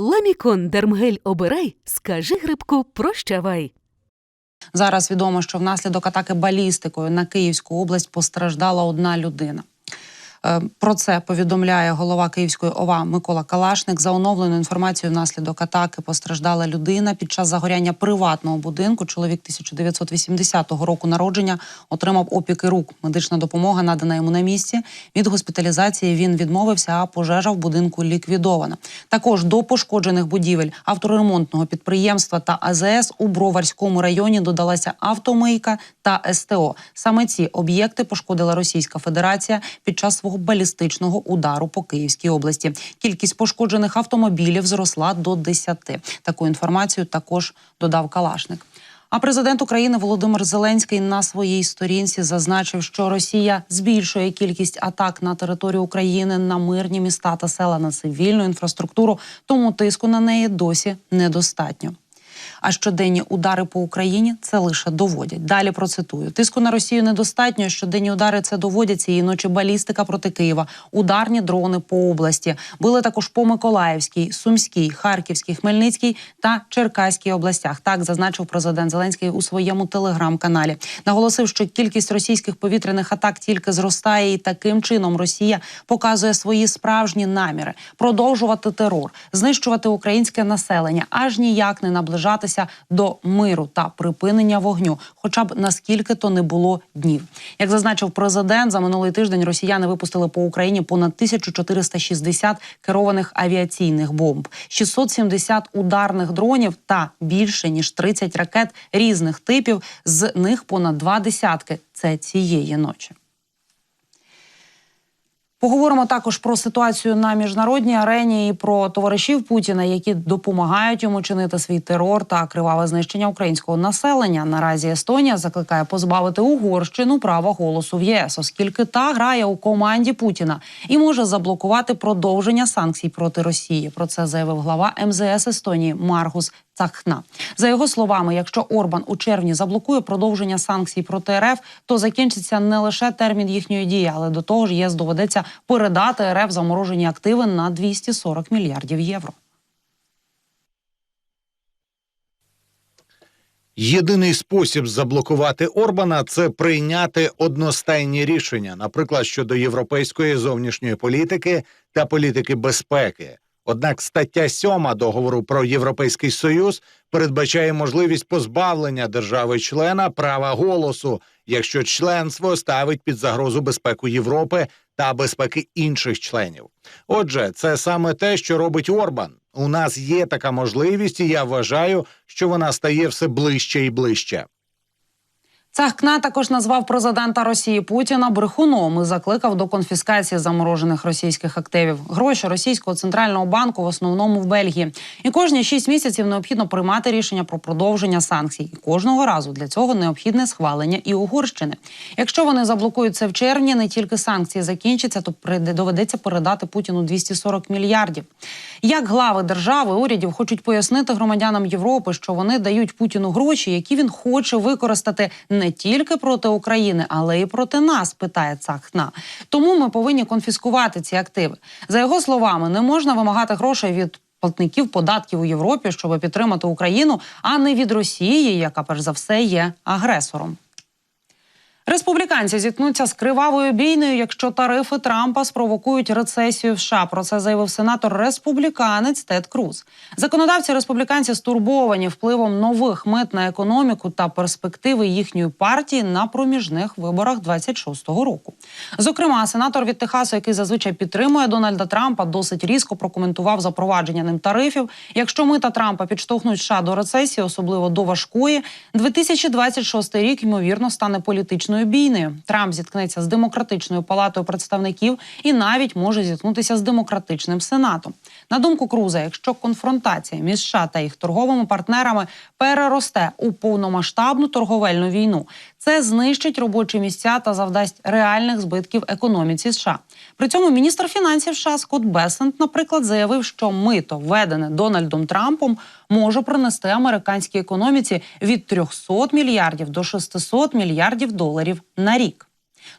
Ламікон Дермгель обирай, скажи грибку прощавай. Зараз відомо, що внаслідок атаки балістикою на Київську область постраждала одна людина. Е, Про це повідомляє голова Київської ОВА Микола Калашник. За оновленою інформацією, внаслідок атаки постраждала людина під час загоряння приватного будинку. Чоловік 1980 року народження отримав опіки рук. Медична допомога надана йому на місці. Від госпіталізації він відмовився, а пожежа в будинку ліквідована. Також до пошкоджених будівель авторемонтного підприємства та АЗС у Броварському районі додалася автомийка та СТО. Саме ці об'єкти пошкодила Російська Федерація під час свого балістичного удару по Київській області. Кількість пошкоджених автомобілів зросла до 10. Таку інформацію також додав Калашник. А президент України Володимир Зеленський на своїй сторінці зазначив, що Росія збільшує кількість атак на територію України на мирні міста та села на цивільну інфраструктуру, тому тиску на неї досі недостатньо. А щоденні удари по Україні це лише доводять. Далі процитую: тиску на Росію недостатньо. Щоденні удари це доводять цієї ночі балістика проти Києва, ударні дрони по області. Били також по Миколаївській, Сумській, Харківській, Хмельницькій та Черкаській областях. Так зазначив президент Зеленський у своєму телеграм-каналі. Наголосив, що кількість російських повітряних атак тільки зростає, і таким чином Росія показує свої справжні наміри продовжувати терор, знищувати українське населення, аж ніяк не наближатися до миру та припинення вогню, хоча б наскільки то не було днів. Як зазначив президент, за минулий тиждень росіяни випустили по Україні понад 1460 керованих авіаційних бомб, 670 ударних дронів та більше ніж 30 ракет різних типів. З них понад два десятки. Це цієї ночі. Поговоримо також про ситуацію на міжнародній арені і про товаришів Путіна, які допомагають йому чинити свій терор та криваве знищення українського населення. Наразі Естонія закликає позбавити Угорщину права голосу в ЄС, оскільки та грає у команді Путіна і може заблокувати продовження санкцій проти Росії. Про це заявив глава МЗС Естонії Маргус Цахна. За його словами, якщо Орбан у червні заблокує продовження санкцій проти РФ, то закінчиться не лише термін їхньої дії, але до того ж ЄС доведеться передати РФ заморожені активи на 240 мільярдів євро. Єдиний спосіб заблокувати Орбана це прийняти одностайні рішення, наприклад, щодо європейської зовнішньої політики та політики безпеки. Однак стаття 7 договору про європейський союз передбачає можливість позбавлення держави-члена права голосу, якщо членство ставить під загрозу безпеку Європи та безпеки інших членів. Отже, це саме те, що робить Орбан. У нас є така можливість, і я вважаю, що вона стає все ближче і ближче. Цахкна також назвав президента Росії Путіна брехуном і закликав до конфіскації заморожених російських активів. Гроші російського центрального банку в основному в Бельгії. І кожні шість місяців необхідно приймати рішення про продовження санкцій. І кожного разу для цього необхідне схвалення і Угорщини. Якщо вони заблокують це в червні, не тільки санкції закінчаться, то доведеться передати Путіну 240 мільярдів. Як глави держави урядів хочуть пояснити громадянам Європи, що вони дають Путіну гроші, які він хоче використати не тільки проти України, але й проти нас, питає Цахна. Тому ми повинні конфіскувати ці активи. За його словами, не можна вимагати грошей від. Платників податків у Європі, щоб підтримати Україну, а не від Росії, яка перш за все є агресором. Республіканці зіткнуться з кривавою бійнею, якщо тарифи Трампа спровокують рецесію в США. Про це заявив сенатор республіканець Тед Круз. Законодавці республіканці стурбовані впливом нових мит на економіку та перспективи їхньої партії на проміжних виборах 26-го року. Зокрема, сенатор від Техасу, який зазвичай підтримує Дональда Трампа, досить різко прокоментував запровадження ним тарифів. Якщо мита Трампа підштовхнуть США до рецесії, особливо до важкої, 2026 рік ймовірно стане політичною бійнею. Трамп зіткнеться з демократичною палатою представників і навіть може зіткнутися з демократичним сенатом. На думку Круза, якщо конфронтація між США та їх торговими партнерами переросте у повномасштабну торговельну війну, це знищить робочі місця та завдасть реальних збитків економіці США. При цьому міністр фінансів США Скотт Бесент, наприклад, заявив, що мито, введене Дональдом Трампом, може принести американській економіці від 300 мільярдів до 600 мільярдів доларів на рік.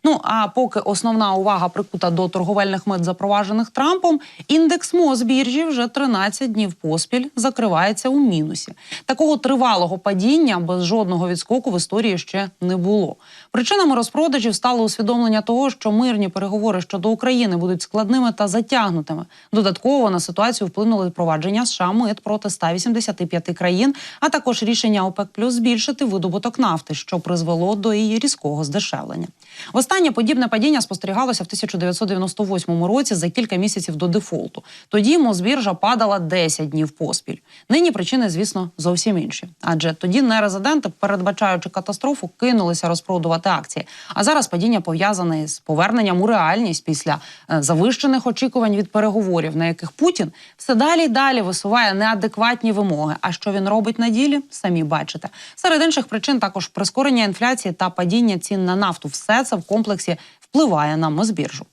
Ну а поки основна увага прикута до торговельних мит, запроваджених Трампом, індекс Мосбіржі вже 13 днів поспіль закривається у мінусі. Такого тривалого падіння без жодного відскоку в історії ще не було. Причинами розпродажів стало усвідомлення того, що мирні переговори щодо України будуть складними та затягнутими. Додатково на ситуацію вплинули впровадження США мит проти 185 країн, а також рішення ОПЕК плюс збільшити видобуток нафти, що призвело до її різкого здешевлення. Востаннє подібне падіння спостерігалося в 1998 році за кілька місяців до дефолту. Тоді Мосбіржа падала 10 днів поспіль. Нині причини, звісно, зовсім інші. Адже тоді нерезиденти, передбачаючи катастрофу, кинулися розпродувати акції. А зараз падіння пов'язане з поверненням у реальність після е, завищених очікувань від переговорів, на яких Путін все далі й далі висуває неадекватні вимоги. А що він робить на ділі, самі бачите. Серед інших причин також прискорення інфляції та падіння цін на нафту. Все це в комплексі впливає на Мосбіржу.